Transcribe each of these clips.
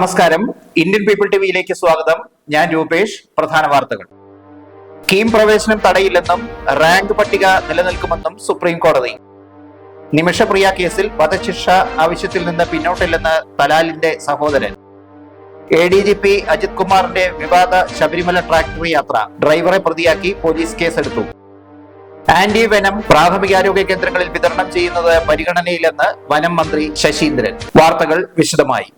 നമസ്കാരം. Indian people ടിവിയിലേക്ക് സ്വാഗതം. ഞാൻ രൂപേഷ്. പ്രധാന വാർത്തകൾ. കീം പ്രവേശനം തടയില്ലെന്നും റാങ്ക് പട്ടിക നിലനിൽക്കുമെന്നും സുപ്രീം കോടതി. നിമിഷപ്രിയ കേസിൽ വധശിക്ഷ ആവശ്യത്തിൽ നിന്ന് പിന്നോട്ടില്ലെന്ന് തലാലിന്റെ സഹോദരൻ. A D G P Ajith കുമാറിന്റെ വിവാദ ശബരിമല ട്രാക്ടർ യാത്ര ഡ്രൈവറെ പ്രതിയാക്കി പോലീസ് കേസെടുത്തു. ആന്റി വെനം പ്രാഥമികാരോഗ്യ കേന്ദ്രങ്ങളിൽ വിതരണം ചെയ്യുന്നത് പരിഗണനയിലെന്ന് വനം മന്ത്രി ശശീന്ദ്രൻ. വാർത്തകൾ വിശദമായി.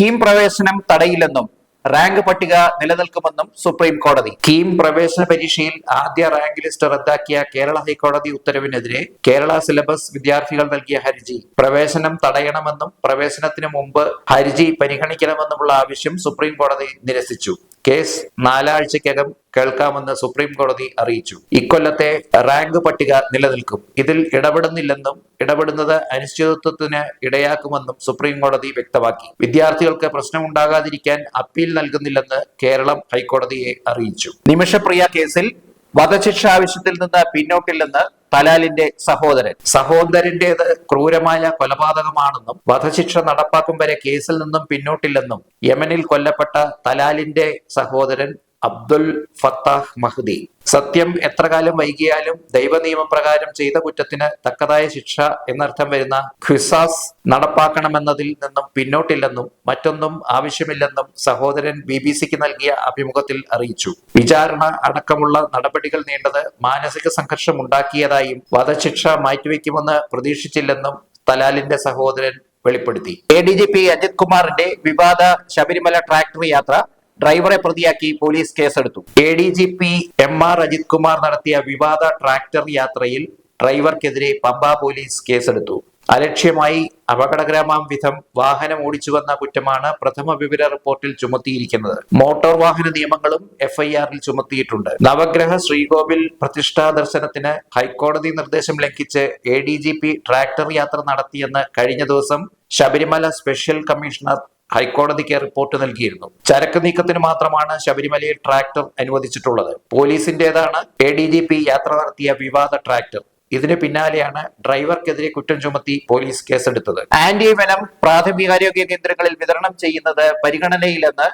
കീം പ്രവേശനം തടയില്ലെന്നും റാങ്ക് പട്ടിക നിലനിൽക്കുമെന്നും സുപ്രീം കോടതി. കീം പ്രവേശന പരീക്ഷയിൽ ആദ്യ റാങ്ക് ലിസ്റ്റ് റദ്ദാക്കിയ കേരള ഹൈക്കോടതി ഉത്തരവിനെതിരെ കേരള സിലബസ് വിദ്യാർത്ഥികൾ നൽകിയ ഹർജി. പ്രവേശനം തടയണമെന്നും പ്രവേശനത്തിന് മുമ്പ് ഹർജി പരിഗണിക്കണമെന്നുമുള്ള ആവശ്യം സുപ്രീം കോടതി നിരസിച്ചു. കേസ് നാലാഴ്ചക്കകം കേൾക്കാമെന്ന് സുപ്രീം കോടതി അറിയിച്ചു. ഇക്കൊല്ലത്തെ റാങ്ക് പട്ടിക നിലനിൽക്കും. ഇതിൽ ഇടപെടുന്നില്ലെന്നും ഇടപെടുന്നത് അനിശ്ചിതത്വത്തിന് ഇടയാക്കുമെന്നും സുപ്രീം കോടതി വ്യക്തമാക്കി. വിദ്യാർത്ഥികൾക്ക് പ്രശ്നമുണ്ടാകാതിരിക്കാൻ അപ്പീൽ നൽകുന്നില്ലെന്ന് കേരളം ഹൈക്കോടതിയെ അറിയിച്ചു. നിമിഷപ്രിയ കേസിൽ വധശിക്ഷ ആവശ്യത്തിൽ നിന്ന് പിന്നോട്ടില്ലെന്ന് തലാലിന്റെ സഹോദരൻ. സഹോദരന്റേത് ക്രൂരമായ കൊലപാതകമാണെന്നും വധശിക്ഷ നടപ്പാക്കും വരെ കേസിൽ നിന്നും പിന്നോട്ടില്ലെന്നും യമനിൽ കൊല്ലപ്പെട്ട തലാലിന്റെ സഹോദരൻ അബ്ദുൽ ഫത്താഹ് മഹ്ദി. സത്യം എത്ര കാലം വൈകിയാലും ദൈവ നിയമപ്രകാരം ചെയ്ത കുറ്റത്തിന് തക്കതായ ശിക്ഷ എന്നർത്ഥം വരുന്ന ഖിസാസ് നടപ്പാക്കണമെന്നതിൽ നിന്നും പിന്നോട്ടില്ലെന്നും മറ്റൊന്നും ആവശ്യമില്ലെന്നും സഹോദരൻ ബി ബി സിക്ക് നൽകിയ അഭിമുഖത്തിൽ അറിയിച്ചു. വിചാരണ അടക്കമുള്ള നടപടികൾ നീണ്ടത് മാനസിക സംഘർഷം ഉണ്ടാക്കിയതായും വധശിക്ഷ മാറ്റിവെക്കുമെന്ന് പ്രതീക്ഷിച്ചില്ലെന്നും തലാലിന്റെ സഹോദരൻ വെളിപ്പെടുത്തി. A D G P Ajith കുമാറിന്റെ വിവാദ ശബരിമല ട്രാക്ടർ യാത്ര ഡ്രൈവറെ പ്രതിയാക്കി പോലീസ് കേസെടുത്തു. A D G P M R Ajith Kumar നടത്തിയ വിവാദ ട്രാക്ടർ യാത്രയിൽ ഡ്രൈവർക്കെതിരെ പമ്പ പോലീസ് കേസെടുത്തു. അലക്ഷ്യമായി അപകടകരമാം വിധം വാഹനം ഓടിച്ചുവെന്ന കുറ്റമാണ് പ്രഥമ വിവര റിപ്പോർട്ടിൽ ചുമത്തിയിരിക്കുന്നത്. മോട്ടോർ വാഹന നിയമങ്ങളും എഫ്ഐആറിൽ ചുമത്തിയിട്ടുണ്ട്. നവഗ്രഹ ശ്രീകോവിൽ പ്രതിഷ്ഠാ ദർശനത്തിന് ഹൈക്കോടതി നിർദ്ദേശം ലംഘിച്ച് A D G P tractor യാത്ര നടത്തിയെന്ന് കഴിഞ്ഞ ദിവസം ശബരിമല സ്പെഷ്യൽ കമ്മീഷണർ ഹൈക്കോടതിക്ക് റിപ്പോർട്ട് നൽകിയിരുന്നു. ചരക്ക് നീക്കത്തിന് മാത്രമാണ് ശബരിമലയിൽ ട്രാക്ടർ അനുവദിച്ചിട്ടുള്ളത്. പോലീസിന്റേതാണ് എ ഡി ജി പി യാത്ര നടത്തിയ വിവാദ ട്രാക്ടർ. ഇതിന് പിന്നാലെയാണ് ഡ്രൈവർക്കെതിരെ കുറ്റം ചുമത്തി പോലീസ് കേസെടുത്തത്. ആന്റി വനം പ്രാഥമികാരോഗ്യ കേന്ദ്രങ്ങളിൽ വിതരണം ചെയ്യുന്നത് പരിഗണനയിലെന്ന്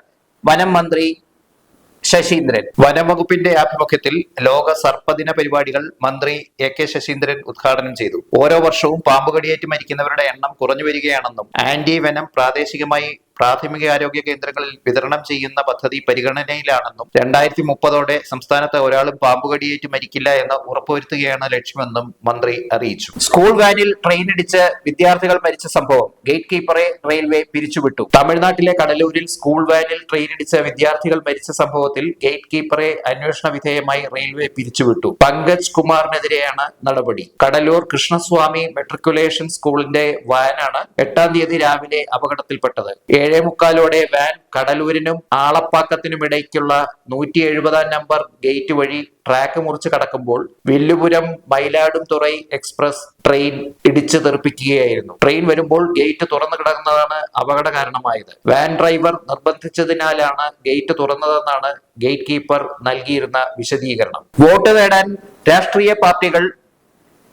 വനം മന്ത്രി ശശീന്ദ്രൻ. വനംവകുപ്പിന്റെ ആഭിമുഖ്യത്തിൽ ലോക സർപ്പദിന പരിപാടികൾ മന്ത്രി എ കെ ശശീന്ദ്രൻ ഉദ്ഘാടനം ചെയ്തു. ഓരോ വർഷവും പാമ്പുകടിയേറ്റ് മരിക്കുന്നവരുടെ എണ്ണം കുറഞ്ഞു വരികയാണെന്നും ആന്റി വനം പ്രാദേശികമായി പ്രാഥമിക ആരോഗ്യ കേന്ദ്രങ്ങളിൽ വിതരണം ചെയ്യുന്ന പദ്ധതി പരിഗണനയിലാണെന്നും രണ്ടായിരത്തി മുപ്പതോടെ സംസ്ഥാനത്ത് ഒരാളും പാമ്പുകടിയേറ്റ് മരിക്കില്ല എന്ന് ഉറപ്പുവരുത്തുകയാണ് ലക്ഷ്യമെന്നും മന്ത്രി അറിയിച്ചു. സ്കൂൾ വാനിൽ ട്രെയിൻ ഇടിച്ച് വിദ്യാർത്ഥികൾ മരിച്ച സംഭവം ഗേറ്റ് കീപ്പറെ റെയിൽവേ പിരിച്ചുവിട്ടു. തമിഴ്നാട്ടിലെ കടലൂരിൽ സ്കൂൾ വാനിൽ ട്രെയിൻ ഇടിച്ച് വിദ്യാർത്ഥികൾ മരിച്ച സംഭവത്തിൽ ഗേറ്റ് കീപ്പറെ അന്വേഷണ വിധേയമായി റെയിൽവേ പിരിച്ചുവിട്ടു. പങ്കജ് കുമാറിനെതിരെയാണ് നടപടി. കടലൂർ കൃഷ്ണസ്വാമി മെട്രിക്കുലേഷൻ സ്കൂളിന്റെ വാനാണ് എട്ടാം തീയതി രാവിലെ അപകടത്തിൽപ്പെട്ടത്. ഏഴേ മുക്കാലോടെ വാൻ കടലൂരിനും ആളപ്പാക്കത്തിനും ഇടയ്ക്കുള്ള നൂറ്റി എഴുപതാം നമ്പർ ഗേറ്റ് വഴി ട്രാക്ക് മുറിച്ച് കടക്കുമ്പോൾ വില്ലുപുരം മയിലാടുംതുറൈ എക്സ്പ്രസ് ട്രെയിൻ ഇടിച്ചു തെറിപ്പിക്കുകയായിരുന്നു. ട്രെയിൻ വരുമ്പോൾ ഗേറ്റ് തുറന്നു കിടക്കുന്നതാണ് അപകട കാരണമായത്. വാൻ ഡ്രൈവർ നിർബന്ധിച്ചതിനാലാണ് ഗേറ്റ് തുറന്നതെന്നാണ് ഗേറ്റ് കീപ്പർ നൽകിയിരുന്ന വിശദീകരണം. വോട്ട് നേടാൻ രാഷ്ട്രീയ പാർട്ടികൾ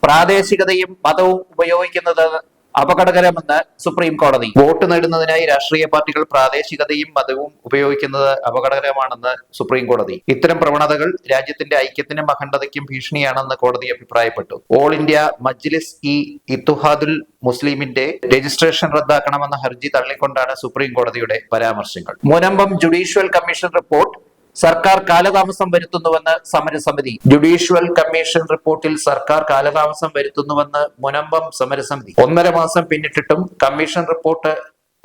പ്രാദേശികതയും മതവും ഉപയോഗിക്കുന്നത് അപകടകരമെന്ന് സുപ്രീം കോടതി. വോട്ട് നേടുന്നതിനായി രാഷ്ട്രീയ പാർട്ടികൾ പ്രാദേശികതയും മതവും ഉപയോഗിക്കുന്നത് അപകടകരമാണെന്ന് സുപ്രീം കോടതി. ഇത്തരം പ്രവണതകൾ രാജ്യത്തിന്റെ ഐക്യത്തിനും അഖണ്ഡതയ്ക്കും ഭീഷണിയാണെന്ന് കോടതി അഭിപ്രായപ്പെട്ടു. ഓൾ ഇന്ത്യ മജ്ലിസ് ഇ ഇത്തുഹാദുൽ മുസ്ലിമിന്റെ രജിസ്ട്രേഷൻ റദ്ദാക്കണമെന്ന ഹർജി തള്ളിക്കൊണ്ടാണ് സുപ്രീം കോടതിയുടെ പരാമർശങ്ങൾ. മുനമ്പം ജുഡീഷ്യൽ കമ്മീഷൻ റിപ്പോർട്ട് സർക്കാർ കാലതാമസം വരുത്തുന്നുവെന്ന് സമരസമിതി. ജുഡീഷ്യൽ കമ്മീഷൻ റിപ്പോർട്ടിൽ സർക്കാർ കാലതാമസം വരുത്തുന്നുവെന്ന് മുനമ്പം സമരസമിതി. ഒന്നര മാസം പിന്നിട്ടിട്ടും കമ്മീഷൻ റിപ്പോർട്ട്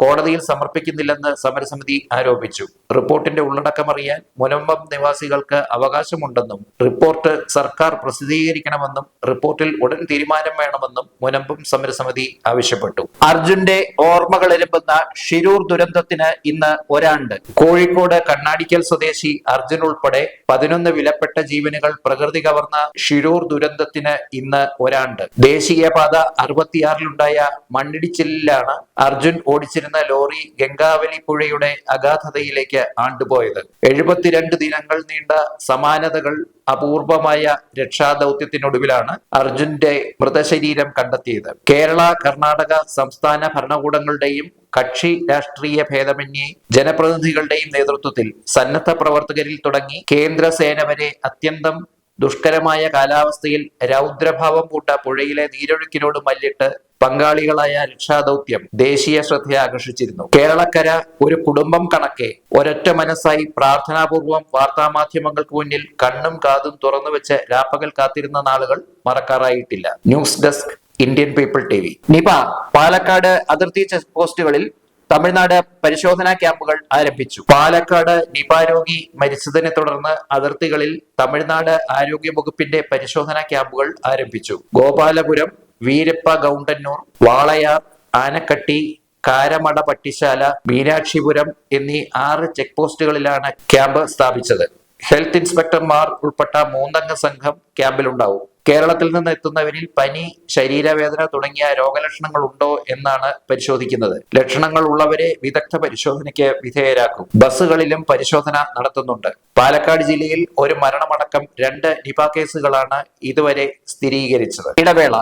കോടതിയിൽ സമർപ്പിക്കുന്നില്ലെന്ന് സമരസമിതി ആരോപിച്ചു. റിപ്പോർട്ടിന്റെ ഉള്ളടക്കം അറിയാൻ മുനമ്പം നിവാസികൾക്ക് അവകാശമുണ്ടെന്നും റിപ്പോർട്ട് സർക്കാർ പ്രസിദ്ധീകരിക്കണമെന്നും റിപ്പോർട്ടിൽ ഉടൻ തീരുമാനം വേണമെന്നും മുനമ്പം സമരസമിതി ആവശ്യപ്പെട്ടു. അർജുന്റെ ഓർമ്മകൾ എരുമ്പുന്ന ഷിരൂർ ദുരന്തത്തിന് ഇന്ന് ഒരാണ്ട്. കോഴിക്കോട് കണ്ണാടിക്കൽ സ്വദേശി അർജുൻ ഉൾപ്പെടെ പതിനൊന്ന് വിലപ്പെട്ട ജീവനുകൾ പ്രകൃതി കവർന്ന ഷിരൂർ ദുരന്തത്തിന് ഇന്ന് ഒരാണ്ട്. ദേശീയപാത അറുപത്തിയാറിലുണ്ടായ മണ്ണിടിച്ചിലാണ് അർജുൻ ഓടിച്ചിരുന്ന സഞ്ചരിച്ചിരുന്ന ലോറി ഗംഗാവലി പുഴയുടെ അഗാധതയിലേക്ക് ആണ്ടുപോയത്. എഴുപത്തിരണ്ട് ദിനങ്ങൾ നീണ്ട സമാനതകൾ അപൂർവമായ രക്ഷാദൌത്യത്തിനൊടുവിലാണ് അർജുന്റെ മൃതശരീരം കണ്ടെത്തിയത്. കേരള കർണാടക സംസ്ഥാന ഭരണകൂടങ്ങളുടെയും കക്ഷി രാഷ്ട്രീയ ഭേദമന്യേ ജനപ്രതിനിധികളുടെയും നേതൃത്വത്തിൽ സന്നദ്ധ പ്രവർത്തകരിൽ തുടങ്ങി കേന്ദ്ര സേന വരെ അത്യന്തം ദുഷ്കരമായ കാലാവസ്ഥയിൽ രൗദ്രഭാവം പൂട്ട പുഴയിലെ നീരൊഴുക്കിനോട് മല്ലിട്ട് പങ്കാളികളായ രക്ഷാദൗത്യം ദേശീയ ശ്രദ്ധ ആകർഷിച്ചിരുന്നു. കേരളക്കര ഒരു കുടുംബം കണക്കെ ഒരൊറ്റ മനസ്സായി പ്രാർത്ഥനാപൂർവം വാർത്താമാധ്യമങ്ങൾക്ക് മുന്നിൽ കണ്ണും കാതും തുറന്നു വെച്ച് രാപ്പകൽ കാത്തിരുന്ന നാളുകൾ മറക്കാറായിട്ടില്ല. News desk Indian people T V. Nipah Palakkad അതിർത്തി ചെക്ക് പോസ്റ്റുകളിൽ തമിഴ്നാട് പരിശോധനാ ക്യാമ്പുകൾ ആരംഭിച്ചു. പാലക്കാട് നിപ രോഗി മരിച്ചതിനെ തുടർന്ന് അതിർത്തികളിൽ തമിഴ്നാട് ആരോഗ്യ വകുപ്പിന്റെ പരിശോധനാ ക്യാമ്പുകൾ ആരംഭിച്ചു. ഗോപാലപുരം വീരപ്പ ഗൗണ്ടന്നൂർ വാളയാർ ആനക്കട്ടി കാരമട പട്ടിശാല മീനാക്ഷിപുരം എന്നീ ആറ് ചെക്ക് പോസ്റ്റുകളിലാണ് ക്യാമ്പ് സ്ഥാപിച്ചത്. ഹെൽത്ത് ഇൻസ്പെക്ടർമാർ ഉൾപ്പെട്ട മൂന്നംഗ സംഘം ക്യാമ്പിലുണ്ടാവും. കേരളത്തിൽ നിന്ന് എത്തുന്നവരിൽ പനി ശരീരവേദന തുടങ്ങിയ രോഗലക്ഷണങ്ങൾ ഉണ്ടോ എന്നാണ് പരിശോധിക്കുന്നത്. ലക്ഷണങ്ങൾ ഉള്ളവരെ വിദഗ്ധ പരിശോധനയ്ക്ക് വിധേയരാക്കും. ബസ്സുകളിലും പരിശോധന നടത്തുന്നുണ്ട്. പാലക്കാട് ജില്ലയിൽ ഒരു മരണമടക്കം രണ്ട് നിപ കേസുകളാണ് ഇതുവരെ സ്ഥിരീകരിച്ചത്. ഇടവേള.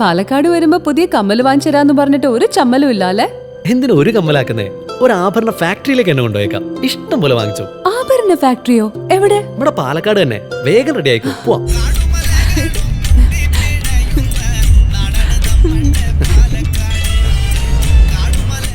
പാലക്കാട് വരുമ്പോ പുതിയ കമ്മൽ വാങ്ങിച്ചരാന്ന് പറഞ്ഞിട്ട് ഒരു ചമ്മലും ഇല്ല അല്ലെ എന്തിനാ ഒരു കമ്മലാക്കുന്നേ? ഒരു ആഭരണ ഫാക്ടറിയിലേക്ക് എന്നെ കൊണ്ടുപോയേക്കാം. ഇഷ്ടം പോലെ വാങ്ങിച്ചു. ആഭരണ ഫാക്ടറിയോ? എവിടെ? ഇവിടെ പാലക്കാട് തന്നെ. വേഗം റെഡി ആയിക്കോ. പോവാം.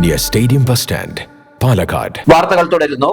near stadium bus stand Palakkad വാർത്തകൾ തുടരുന്നു.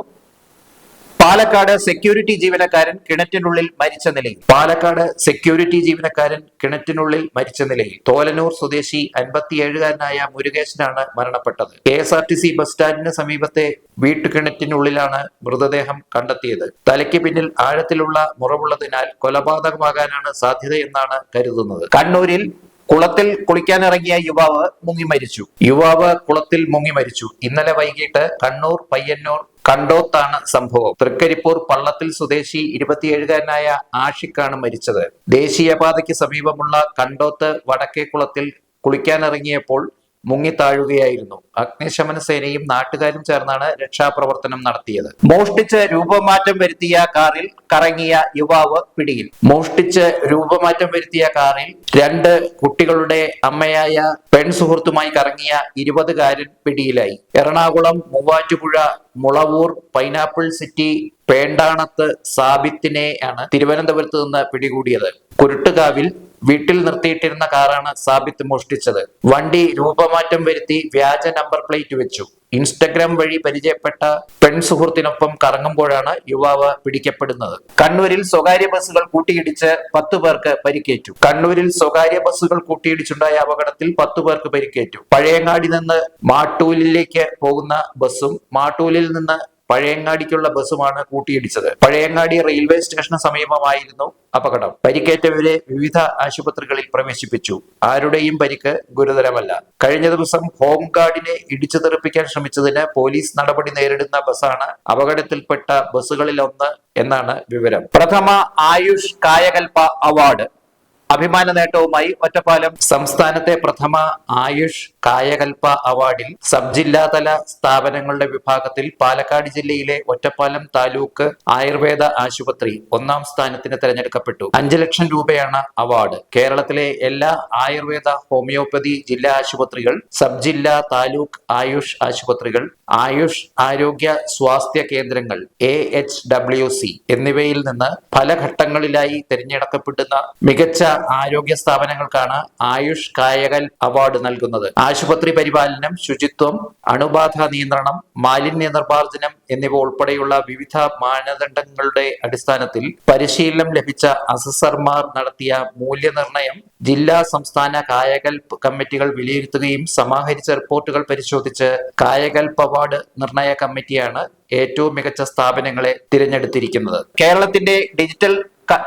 പാലക്കാട് സെക്യൂരിറ്റി ജീവനക്കാരൻ കിണറ്റിനുള്ളിൽ മരിച്ച നിലയിൽ. പാലക്കാട് സെക്യൂരിറ്റി ജീവനക്കാരൻ കിണറ്റിനുള്ളിൽ മരിച്ച നിലയിൽ. തോലനൂർ സ്വദേശി അൻപത്തിയേഴുകാരനായ മുരുകേശനാണ് മരണപ്പെട്ടത്. K S R T C bus സ്റ്റാൻഡിന് സമീപത്തെ വീട്ടുകിണറ്റിനുള്ളിലാണ് മൃതദേഹം കണ്ടെത്തിയത്. തലയ്ക്ക് പിന്നിൽ ആഴത്തിലുള്ള മുറവുള്ളതിനാൽ കൊലപാതകമാകാനാണ് സാധ്യതയെന്നാണ് കരുതുന്നത്. കണ്ണൂരിൽ കുളത്തിൽ കുളിക്കാനിറങ്ങിയ യുവാവ് മുങ്ങി മരിച്ചു. യുവാവ് കുളത്തിൽ മുങ്ങി മരിച്ചു. ഇന്നലെ വൈകിട്ട് കണ്ണൂർ പയ്യന്നൂർ കണ്ടോത്താണ് സംഭവം. തൃക്കരിപ്പൂർ പള്ളത്തിൽ സ്വദേശി ഇരുപത്തിയേഴുകാരനായ ആഷിഖാണ് മരിച്ചത്. ദേശീയപാതയ്ക്ക് സമീപമുള്ള കണ്ടോത്ത് വടക്കേക്കുളത്തിൽ കുളിക്കാനിറങ്ങിയപ്പോൾ മുങ്ങിത്താഴുകയായിരുന്നു. അഗ്നിശമന സേനയും നാട്ടുകാരും ചേർന്നാണ് രക്ഷാപ്രവർത്തനം നടത്തിയത്. മോഷ്ടിച്ച് രൂപമാറ്റം വരുത്തിയ കാറിൽ കറങ്ങിയ യുവാവ് പിടിയിൽ. മോഷ്ടിച്ച് രൂപമാറ്റം വരുത്തിയ കാറിൽ രണ്ട് കുട്ടികളുടെ അമ്മയായ പെൺ സുഹൃത്തുമായി കറങ്ങിയ ഇരുപതുകാരൻ പിടിയിലായി. എറണാകുളം മൂവാറ്റുപുഴ മുളവൂർ പൈനാപ്പിൾ സിറ്റി പേണ്ടാണത്ത് സാബിത്തിനെയാണ് തിരുവനന്തപുരത്ത് നിന്ന് പിടികൂടിയത്. കുരുട്ടുകാവിൽ വീട്ടിൽ നിർത്തിയിട്ടിരുന്ന കാറാണ് സാബിത്ത് മോഷ്ടിച്ചത്. വണ്ടി രൂപമാറ്റം വരുത്തി വ്യാജ നമ്പർ പ്ലേറ്റ് വെച്ചു. ഇൻസ്റ്റഗ്രാം വഴി പരിചയപ്പെട്ട പെൺ സുഹൃത്തിനൊപ്പം കറങ്ങുമ്പോഴാണ് യുവാവ് പിടിക്കപ്പെടുന്നത്. കണ്ണൂരിൽ സ്വകാര്യ ബസ്സുകൾ കൂട്ടിയിടിച്ച് പത്തു പേർക്ക് പരിക്കേറ്റു. കണ്ണൂരിൽ സ്വകാര്യ ബസ്സുകൾ കൂട്ടിയിടിച്ചുണ്ടായ അപകടത്തിൽ പത്തു പേർക്ക് പരിക്കേറ്റു. പഴയങ്ങാടി നിന്ന് മാട്ടൂലിലേക്ക് പോകുന്ന ബസ്സും മാട്ടൂലിൽ നിന്ന് പഴയങ്ങാടിക്കുള്ള ബസ്സുമാണ് കൂട്ടിയിടിച്ചത്. പഴയങ്ങാടി റെയിൽവേ സ്റ്റേഷന് സമീപമായിരുന്നു അപകടം. പരിക്കേറ്റവരെ വിവിധ ആശുപത്രികളിൽ പ്രവേശിപ്പിച്ചു. ആരുടെയും പരിക്ക് ഗുരുതരമല്ല. കഴിഞ്ഞ ദിവസം ഹോംഗാർഡിനെ ഇടിച്ചു തെറിപ്പിക്കാൻ ശ്രമിച്ചതിന് പോലീസ് നടപടി നേരിടുന്ന ബസ്സാണ് അപകടത്തിൽപ്പെട്ട ബസ്സുകളിലൊന്ന് എന്നാണ് വിവരം. പ്രഥമ ആയുഷ് കായകൽപ അവാർഡ് അഭിമാന നേട്ടവുമായി ഒറ്റപ്പാലം സംസ്ഥാനത്തെ പ്രഥമ ആയുഷ് കായകൽപ അവാർഡിൽ സബ് ജില്ലാതല സ്ഥാപനങ്ങളുടെ വിഭാഗത്തിൽ പാലക്കാട് ജില്ലയിലെ ഒറ്റപ്പാലം താലൂക്ക് ആയുർവേദ ആശുപത്രി ഒന്നാം സ്ഥാനത്തിന് തെരഞ്ഞെടുക്കപ്പെട്ടു. അഞ്ചു ലക്ഷം രൂപയാണ് അവാർഡ്. കേരളത്തിലെ എല്ലാ ആയുർവേദ ഹോമിയോപ്പതി ജില്ലാ ആശുപത്രികൾ സബ് ജില്ലാ താലൂക്ക് ആയുഷ് ആശുപത്രികൾ ആയുഷ് ആരോഗ്യ സ്വാസ്ഥ്യ കേന്ദ്രങ്ങൾ എ എച്ച് ഡബ്ല്യു സി എന്നിവയിൽ നിന്ന് പല ഘട്ടങ്ങളിലായി തിരഞ്ഞെടുക്കപ്പെടുന്ന മികച്ച ആരോഗ്യ സ്ഥാപനങ്ങൾക്കാണ് ആയുഷ് കായകൽ അവാർഡ് നൽകുന്നത്. ആശുപത്രി പരിപാലനം ശുചിത്വം അണുബാധ നിയന്ത്രണം മാലിന്യ നിർമ്മാർജനം എന്നിവ ഉൾപ്പെടെയുള്ള വിവിധ മാനദണ്ഡങ്ങളുടെ അടിസ്ഥാനത്തിൽ പരിശീലനം ലഭിച്ച അസസർമാർ നടത്തിയ മൂല്യനിർണയം ജില്ലാ സംസ്ഥാന കായകൽപ്പ് കമ്മിറ്റികൾ വിലയിരുത്തുകയും സമാഹരിച്ച റിപ്പോർട്ടുകൾ പരിശോധിച്ച് കായകൽപ്പ് അവാർഡ് നിർണയ കമ്മിറ്റിയാണ് ഏറ്റവും മികച്ച സ്ഥാപനങ്ങളെ തിരഞ്ഞെടുത്തിരിക്കുന്നത്. കേരളത്തിന്റെ ഡിജിറ്റൽ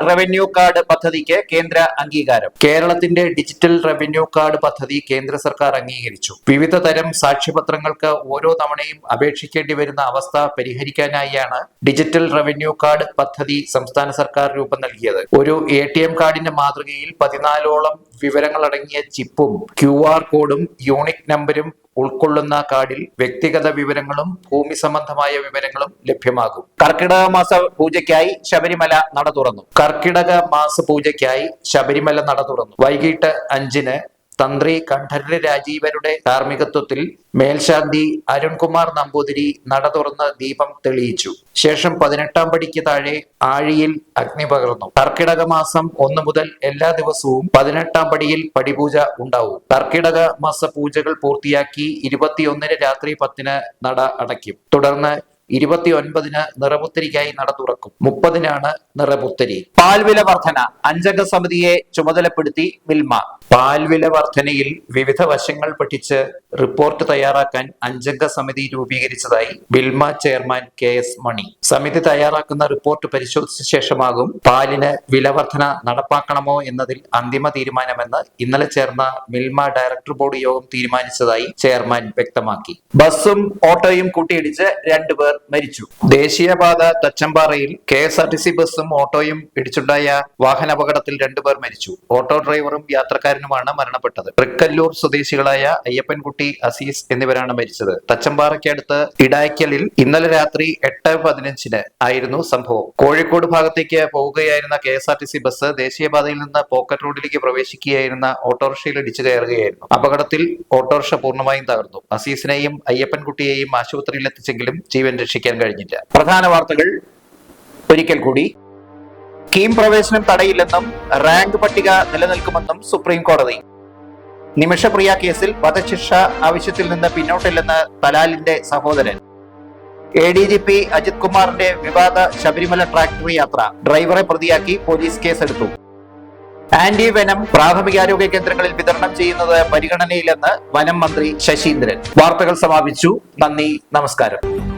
റവന്യൂ കാർഡ് പദ്ധതിക്ക് കേന്ദ്ര അംഗീകാരം. കേരളത്തിന്റെ ഡിജിറ്റൽ റവന്യൂ കാർഡ് പദ്ധതി കേന്ദ്ര സർക്കാർ അംഗീകരിച്ചു. വിവിധ തരം സാക്ഷ്യപത്രങ്ങൾക്ക് ഓരോ തവണയും അപേക്ഷിക്കേണ്ടി വരുന്ന അവസ്ഥ പരിഹരിക്കാനായാണ് ഡിജിറ്റൽ റവന്യൂ കാർഡ് പദ്ധതി സംസ്ഥാന സർക്കാർ രൂപം നൽകിയത്. ഒരു എ കാർഡിന്റെ മാതൃകയിൽ പതിനാലോളം വിവരങ്ങൾ അടങ്ങിയ ചിപ്പും ക്യു ആർ കോഡും യൂണിക് നമ്പരും ഉൾക്കൊള്ളുന്ന കാർഡിൽ വ്യക്തിഗത വിവരങ്ങളും ഭൂമി സംബന്ധമായ വിവരങ്ങളും ലഭ്യമാകും. കർക്കിടക മാസ പൂജയ്ക്കായി ശബരിമല നട തുറന്നു. കർക്കിടക മാസ പൂജയ്ക്കായി ശബരിമല നട തുറന്നു. വൈകിട്ട് അഞ്ചിന് തന്ത്രി കണ്ഠരര് രാജീവരുടെ ധാർമ്മികത്വത്തിൽ മേൽശാന്തി അരുൺകുമാർ നമ്പൂതിരി നട തുറന്ന് ദീപം തെളിയിച്ചു. ശേഷം പതിനെട്ടാം പടിക്ക് താഴെ ആഴിയിൽ അഗ്നി പകർന്നു. കർക്കിടക മാസം ഒന്ന് മുതൽ എല്ലാ ദിവസവും പതിനെട്ടാം പടിയിൽ പടിപൂജ ഉണ്ടാവും. കർക്കിടക മാസ പൂജകൾ പൂർത്തിയാക്കി ഇരുപത്തിയൊന്നിന് രാത്രി പത്തിന് നട അടയ്ക്കും. തുടർന്ന് ഇരുപത്തി ഒൻപതിന് നിറപുത്തരിക്കായി നട തുറക്കും. മുപ്പതിനാണ് നിറപുത്തരി. പാൽവില വർധന. അഞ്ചംഗ സമിതിയെ ചുമതലപ്പെടുത്തി മിൽമ. പാൽവില വർധനയിൽ വിവിധ വശങ്ങൾ പഠിച്ച് റിപ്പോർട്ട് തയ്യാറാക്കാൻ അഞ്ചംഗ സമിതി രൂപീകരിച്ചതായി ബിൽമ ചെയർമാൻ കെ എസ് മണി. സമിതി തയ്യാറാക്കുന്ന റിപ്പോർട്ട് പരിശോധിച്ച ശേഷമാകും പാലിന് വില വർധന നടപ്പാക്കണമോ എന്നതിൽ അന്തിമ തീരുമാനമെന്ന് ഇന്നലെ ചേർന്ന മിൽമ ഡയറക്ടർ ബോർഡ് യോഗം തീരുമാനിച്ചതായി ചെയർമാൻ വ്യക്തമാക്കി. ബസ്സും ഓട്ടോയും കൂട്ടിയിടിച്ച് രണ്ടുപേർ മരിച്ചു. ദേശീയപാത തച്ചമ്പാറയിൽ K S R T C ബസ്സും ഓട്ടോയും ഇടിച്ചുണ്ടായ വാഹനാപകടത്തിൽ രണ്ടുപേർ മരിച്ചു. ഓട്ടോ ഡ്രൈവറും യാത്രക്കാരനുമാണ് മരണപ്പെട്ടത്. തൃക്കല്ലൂർ സ്വദേശികളായ അയ്യപ്പൻകുട്ടി അസീസ് എന്നിവരാണ് മരിച്ചത്. തച്ചമ്പാറയ്ക്കടുത്ത് ഇടായ്ക്കലിൽ ഇന്നലെ രാത്രി എട്ട് പതിനഞ്ചിന് ആയിരുന്നു സംഭവം. കോഴിക്കോട് ഭാഗത്തേക്ക് പോവുകയായിരുന്ന K S R T C bus ദേശീയപാതയിൽ നിന്ന് പോക്കറ്റ് റോഡിലേക്ക് പ്രവേശിക്കുകയായിരുന്ന ഓട്ടോറിക്ഷയിൽ ഇടിച്ചു കയറുകയായിരുന്നു. അപകടത്തിൽ ഓട്ടോറിക്ഷ പൂർണമായും തകർന്നു. അസീസിനെയും അയ്യപ്പൻകുട്ടിയെയും ആശുപത്രിയിൽ എത്തിച്ചെങ്കിലും ജീവൻ രക്ഷിക്കാൻ കഴിഞ്ഞില്ല. പ്രധാന വാർത്തകൾ ഒരിക്കൽ കൂടി. കീം പ്രവേശനം തടയില്ലെന്നും റാങ്ക് പട്ടിക നിലനിൽക്കുമെന്നും സുപ്രീം കോടതി. നിമിഷപ്രിയ കേസിൽ വധശിക്ഷ ആവശ്യത്തിൽ നിന്ന് പിന്നോട്ടില്ലെന്ന് തലാലിന്റെ സഹോദരൻ. A D G P Ajith കുമാറിന്റെ വിവാദ ശബരിമല ട്രാക്ടർ യാത്ര ഡ്രൈവറെ പ്രതിയാക്കി പോലീസ് കേസെടുത്തു. ആന്റി വെനം പ്രാഥമികാരോഗ്യ കേന്ദ്രങ്ങളിൽ വിതരണം ചെയ്യുന്നത് പരിഗണനയിലെന്ന് വനം മന്ത്രി ശശീന്ദ്രൻ. വാർത്തകൾ സമാപിച്ചു. നന്ദി നമസ്കാരം.